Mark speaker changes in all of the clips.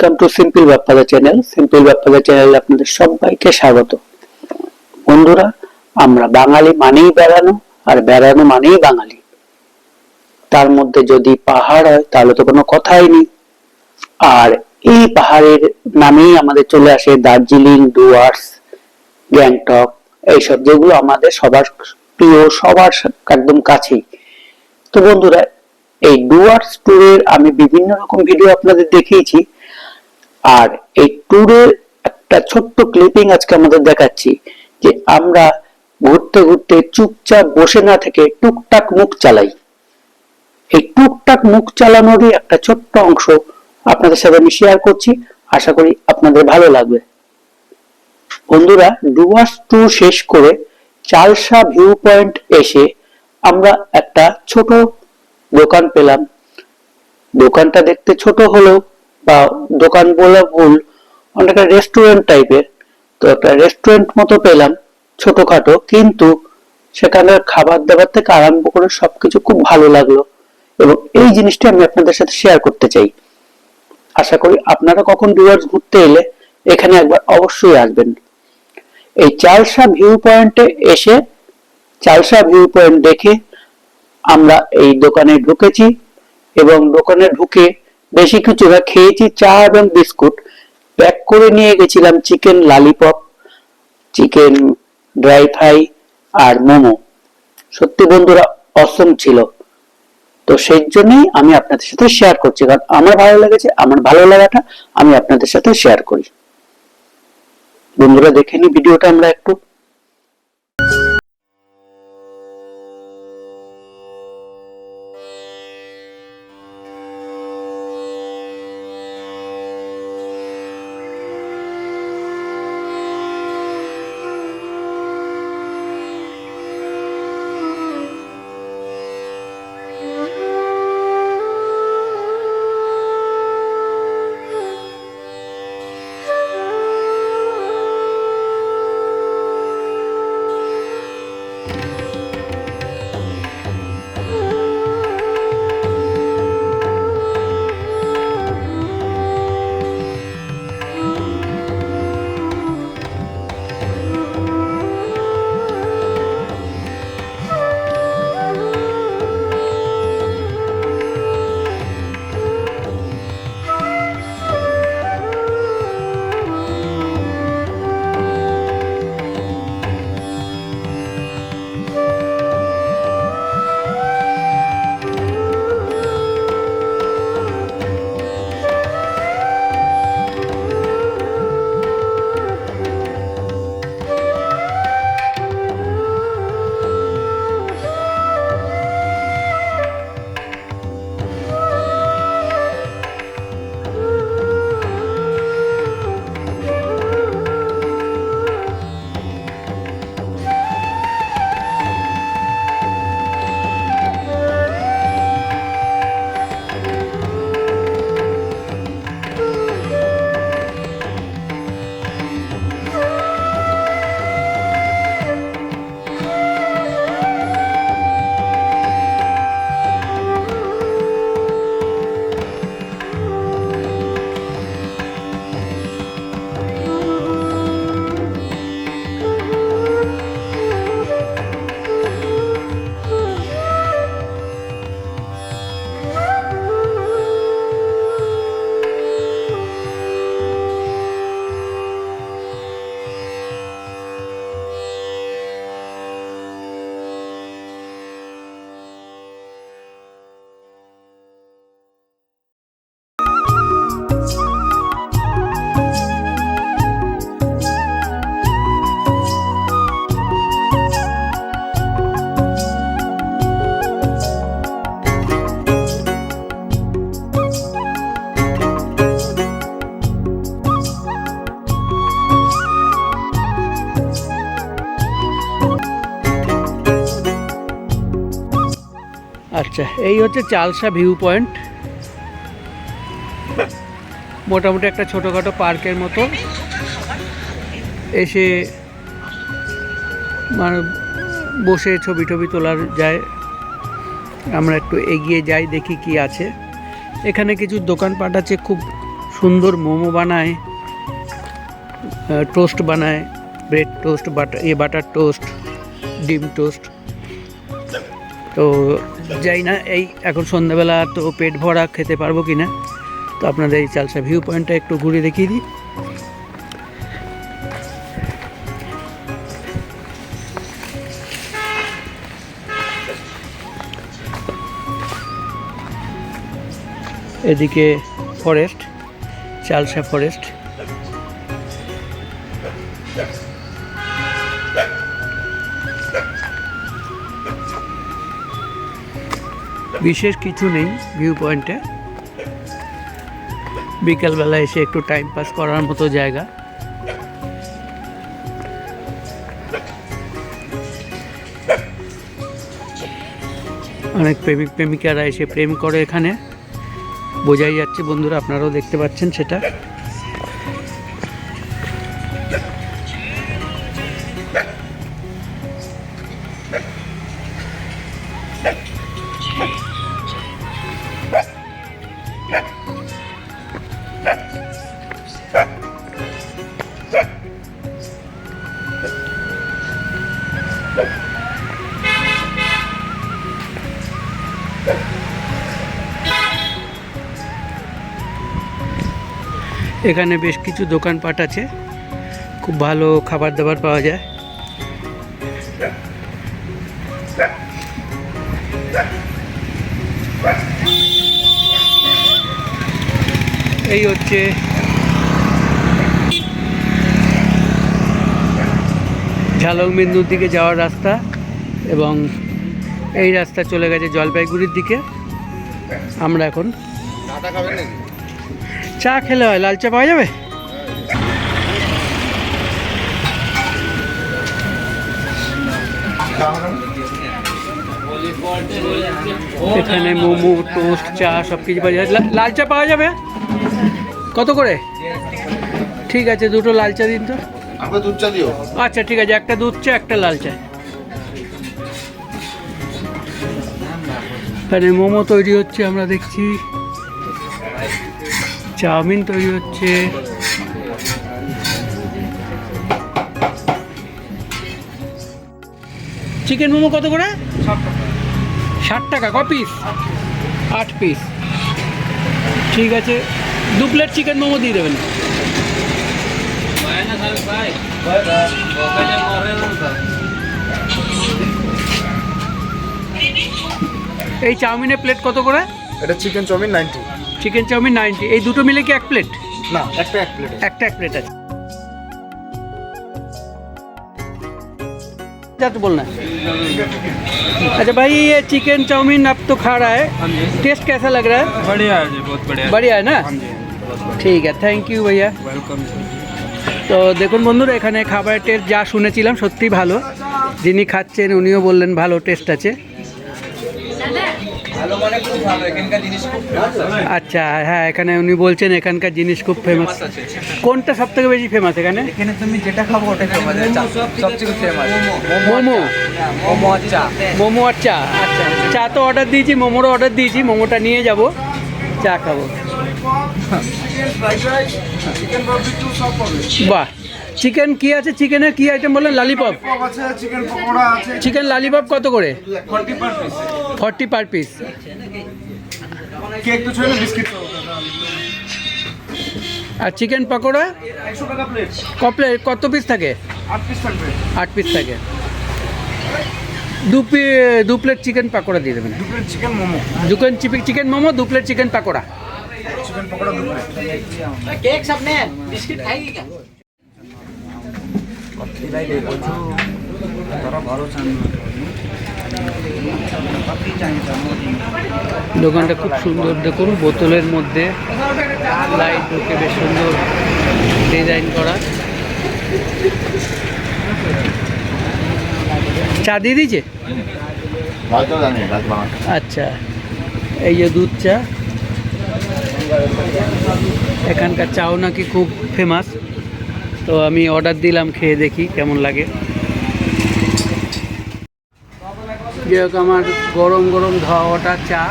Speaker 1: Welcome to simple Bappada channel simple Bappada চ্যানেলে আপনাদের সবাইকে স্বাগত। বন্ধুরা, আমরা বাঙালি মানেই বেড়ানো আর বেড়ানো মানেই বাঙালি। তার মধ্যে যদি পাহাড় হয়, তাহলে তো কোনো কথাই নেই। আর এই পাহাড়ের নামেই আমাদের চলে আসে দার্জিলিং, ডুয়ার্স, গ্যাংটক, এইসব যেগুলো আমাদের সবার প্রিয়, সবার একদম কাছেই। তো বন্ধুরা, এই ডুয়ার্স ট্যুরের আমি বিভিন্ন রকম ভিডিও আপনাদের দেখিয়েছি। আর এই ট্যুরের একটা ছোট্ট ক্লিপিং আজকে আমাদের দেখাচ্ছি, যে আমরা ঘুরতে ঘুরতে চুপচাপ বসে না থেকে টুকটাক মুখ চালাই। এই টুকটাক মুখ চালানোরই একটা ছোট্ট অংশ আপনাদের সাথে আমি শেয়ার করছি, আশা করি আপনাদের ভালো লাগবে। বন্ধুরা, ডুয়ার্স ট্যুর শেষ করে চালসা ভিউ পয়েন্ট এসে আমরা একটা ছোট দোকান পেলাম। দোকানটা দেখতে ছোট হলেও বা দোকান বলা ভুল অনেকটা রেস্টুরেন্ট টাইপের তো একটা রেস্টুরেন্ট মতো পেলাম ছোটখাটো, কিন্তু সেখানে খাবার দাবার থেকে আরম্ভ করে সবকিছু খুব ভালো লাগল। এবং এই জিনিসটা আমি আপনাদের সাথে শেয়ার করতে চাই। আশা করি আপনারা কখন ডুয়ার্স ঘুরতে এলে এখানে একবার অবশ্যই আসবেন। এই চালসা ভিউ পয়েন্টে এসে, চালসা ভিউ পয়েন্ট দেখে আমরা এই দোকানে ঢুকেছি এবং দোকানে ঢুকে বেশি কিছু না, খেয়েছি চা এবং বিস্কুট। প্যাক করে নিয়ে গেছিলাম chicken lollipop chicken dry fry আর মোমো। সত্যি বন্ধুরা অসম ছিল। তো সেই জন্যই আমি আপনাদের সাথে শেয়ার করছি। কারণ আমার ভালো লেগেছে, আমার ভালো লাগাটা আমি আপনাদের সাথে শেয়ার করি। বন্ধুরা, দেখে নি ভিডিওটা আমরা একটু। আচ্ছা এই হচ্ছে চালসা ভিউ পয়েন্ট মোটামুটি একটা ছোটোখাটো পার্কের মতো। এসে মানে বসে ছবি টবি তোলার যায়। আমরা একটু এগিয়ে যাই, দেখি কি আছে। এখানে কিছু দোকানপাট আছে, খুব
Speaker 2: সুন্দর মোমো বানায় টোস্ট বানায়, ব্রেড টোস্ট, বাটার, এ বাটার টোস্ট, ডিম টোস্ট। তো যাই না, এই এখন সন্ধ্যাবেলা তো পেট ভরা, খেতে পারব কি না তো আপনাদের এই চালসা ভিউ পয়েন্টটা একটু ঘুরে দেখিয়ে দিই। এদিকে ফরেস্ট চালসা ফরেস্ট বিশেষ কিছু নেই ভিউ পয়েন্টে বিকালবেলা এসে একটু টাইম পাস করার মতো জায়গা। অনেক প্রেমিক প্রেমিকারা এসে প্রেম করে এখানে। বোঝাই যাচ্ছে বন্ধুরা, আপনারাও দেখতে পাচ্ছেন সেটা। এখানে বেশ কিছু দোকানপাট আছে। খুব ভালো খাবার দাবার পাওয়া যায়। এই হচ্ছে ঝালংবিন্দুর দিকে যাওয়ার রাস্তা এবং এই রাস্তা চলে গেছে জলপাইগুড়ির দিকে। আমরা এখন চা খেলে হয় লাল চা পাওয়া যাবে? এখানে মোমো টোস্ট চা সব কিছু পাওয়া যায় লাল চা পাওয়া যাবে? কত করে? ঠিক আছে দুটো লাল চা দিন তো।
Speaker 3: দুধ চা দিও।
Speaker 2: আচ্ছা ঠিক আছে একটা দুধ চা একটা লাল চা। এখানে মোমো তৈরি হচ্ছে আমরা দেখছি। চাউমিন তৈরি হচ্ছে। চিকেন মোমো কত করে? ষাট টাকা। ক পিস আট পিস ঠিক আছে দু প্লেট চিকেন মোমো দিয়ে দেবেন। এই চাউমিনের প্লেট কত করে?
Speaker 3: এটা chicken chowmein ninety
Speaker 2: chicken chowmein ninety এই দুটো মিলে কি এক প্লেট
Speaker 3: না একটা এক প্লেট
Speaker 2: একটা এক प्लेट আছে क्या तो बोलना है अच्छा भाई ये चिकन चाउमीन अब तो खा रहा है टेस्ट कैसा लग रहा है
Speaker 4: बढ़िया है जी बहुत बढ़िया
Speaker 2: बढ़िया है ना
Speaker 4: हाँ जी
Speaker 2: ঠিক আছে থ্যাংক ইউ ভাইয়া
Speaker 4: वेलकम
Speaker 2: তো দেখুন বন্ধুরা এখানে খাবারের টেস্ট যা শুনেছিলাম সত্যি ভালো যিনি খাচ্ছেন উনিও বললেন ভালো টেস্ট আছে আচ্ছা হ্যাঁ এখানে উনি বলছেন এখানকার জিনিস খুব ফেমাস কোনটা সব থেকে বেশি ফেমাস এখানে?
Speaker 4: এখানে তুমি যেটা খাব ফেমাস ফেমাস
Speaker 2: মোমো।
Speaker 4: মোমো? আর চা।
Speaker 2: মোমো আর চা আচ্ছা। চা তো অর্ডার দিয়েছি মোমোরও অর্ডার দিয়েছি মোমোটা নিয়ে যাব চা খাব। বাহ। চিকেন কি আছে? চিকেনের কি আইটেম বললেন? লালিপপ
Speaker 3: আছে চিকেন পকোড়া আছে।
Speaker 2: চিকেন লালিপপ কত করে?
Speaker 3: Forty per piece
Speaker 2: forty per piece
Speaker 3: cake তো ছয় বিস্কিট
Speaker 2: আর চিকেন পকোড়া?
Speaker 3: একশো টাকা প্লেট
Speaker 2: ক প্লেট কত পিস থাকে?
Speaker 3: আট পিস
Speaker 2: থাকে। দু পি দু প্লেট চিকেন পাকোড়া দিয়ে দেবেন।
Speaker 3: দু plate chicken
Speaker 2: momo. Chicken momo দু plate chicken pakora.
Speaker 3: Chicken pakora দু প্লেট
Speaker 2: দোকানটা খুব সুন্দর। দেখুন, বোতলের মধ্যে লাইট ঢুকে বেশ সুন্দর ডিজাইন করা। চা দিয়ে দিয়েছে? আচ্ছা এই যে দুধ চা। এখানকার চাও নাকি খুব ফেমাস তো আমি অর্ডার দিলাম খেয়ে দেখি কেমন লাগে। যেরকম আমার গরম গরম ধোয়া ওটা চা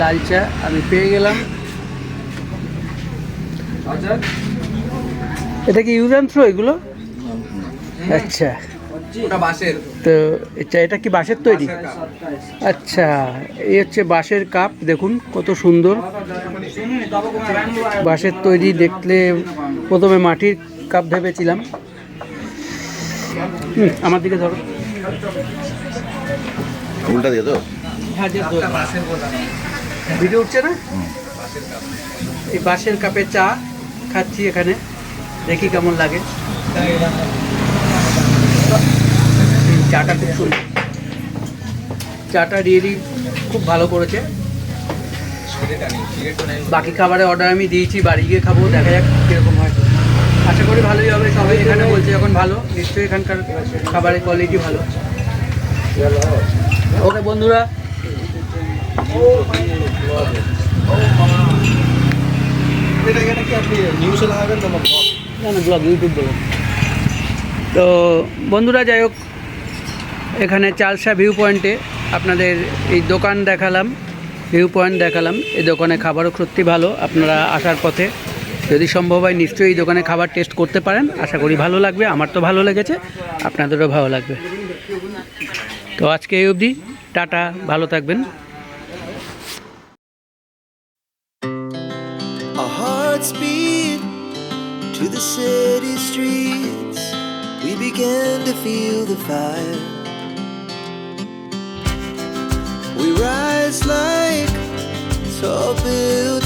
Speaker 2: লাল চা আমি পেয়ে গেলাম। এটা কি ইউজ থ্রো এগুলো? আচ্ছা। তো আচ্ছা এটা কি বাঁশের তৈরি? আচ্ছা এই হচ্ছে বাঁশের কাপ দেখুন কত সুন্দর। বাঁশের তৈরি দেখলে প্রথমে মাটির কাপ ভেবেছিলাম। হুম, আমার দিকে ধরো।
Speaker 3: উল্টা দিয়ে তো?
Speaker 2: হ্যাঁ।
Speaker 4: বাসের
Speaker 2: ভিডিও উঠছে না? এই বাঁশের কাপে চা খাচ্ছি এখানে। দেখি কেমন লাগে। চাটা খুব সুন্দর। চাটা রিয়েলি খুব ভালো করেছে। বাকি খাবারের অর্ডার আমি দিয়েছি বাড়ি গিয়ে খাব দেখা যাক কীরকম হয়। আশা করি ভালোই হবে, সবাই এখানে বলছে যখন ভালো, নিশ্চয়ই এখানকার খাবারের কোয়ালিটি ভালো। ওকে বন্ধুরা। তো বন্ধুরা, যাই হোক, এখানে চালসা ভিউ পয়েন্টে আপনাদের এই দোকান দেখালাম ভিউ পয়েন্ট দেখালাম। এই দোকানে খাবারও সত্যি ভালো, আপনারা আসার পথে। যদি সম্ভব হয় নিশ্চয়ই এই দোকানে খাবার টেস্ট করতে পারেন। আশা করি ভালো লাগবে, আমার তো ভালো লেগেছে, আপনাদেরও ভালো লাগবে। তো আজকে এই অবধি, টাটা, ভালো থাকবেন।
Speaker 5: Began to feel the fire. We rise like tall buildings.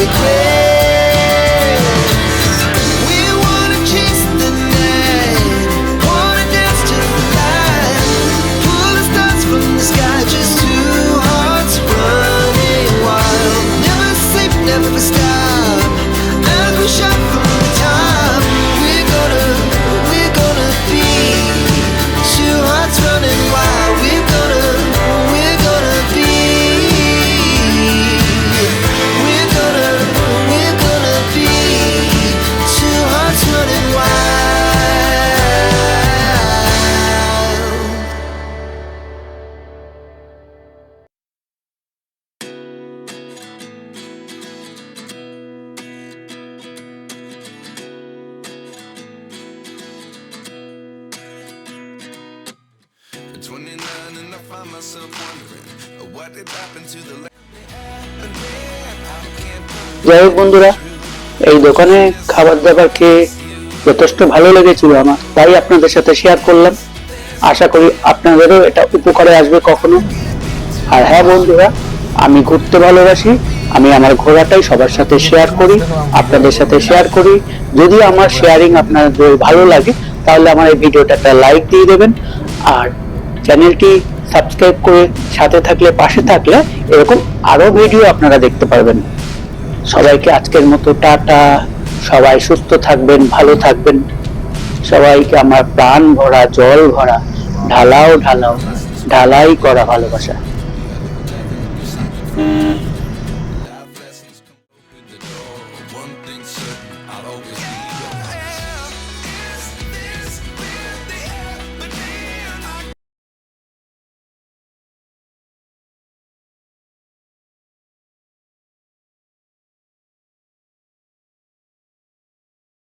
Speaker 6: regret
Speaker 2: যাই হোক বন্ধুরা, এই দোকানে খাবার দাবার খেয়ে
Speaker 1: যথেষ্ট ভালো লেগেছিল আমার, তাই আপনাদের সাথে শেয়ার করলাম। আশা করি আপনাদেরও এটা উপকারে আসবে কখনো। আর হ্যাঁ বন্ধুরা, আমি ঘুরতে ভালোবাসি, আমি আমার ঘোরাটাই সবার সাথে শেয়ার করি, আপনাদের সাথে শেয়ার করি। যদি আমার শেয়ারিং আপনাদের ভালো লাগে, তাহলে আমার এই ভিডিওটা একটা লাইক দিয়ে দেবেন। আর চ্যানেলটি সাবস্ক্রাইব করে সাথে থাকলে, পাশে থাকলে এরকম আরও ভিডিও আপনারা দেখতে পারবেন। সবাইকে আজকের মতো টাটা। সবাই সুস্থ থাকবেন, ভালো থাকবেন। সবাইকে আমার প্রাণ ভরা, জল ভরা, ঢালাও ঢালাও, ঢালাই করা ভালোবাসা।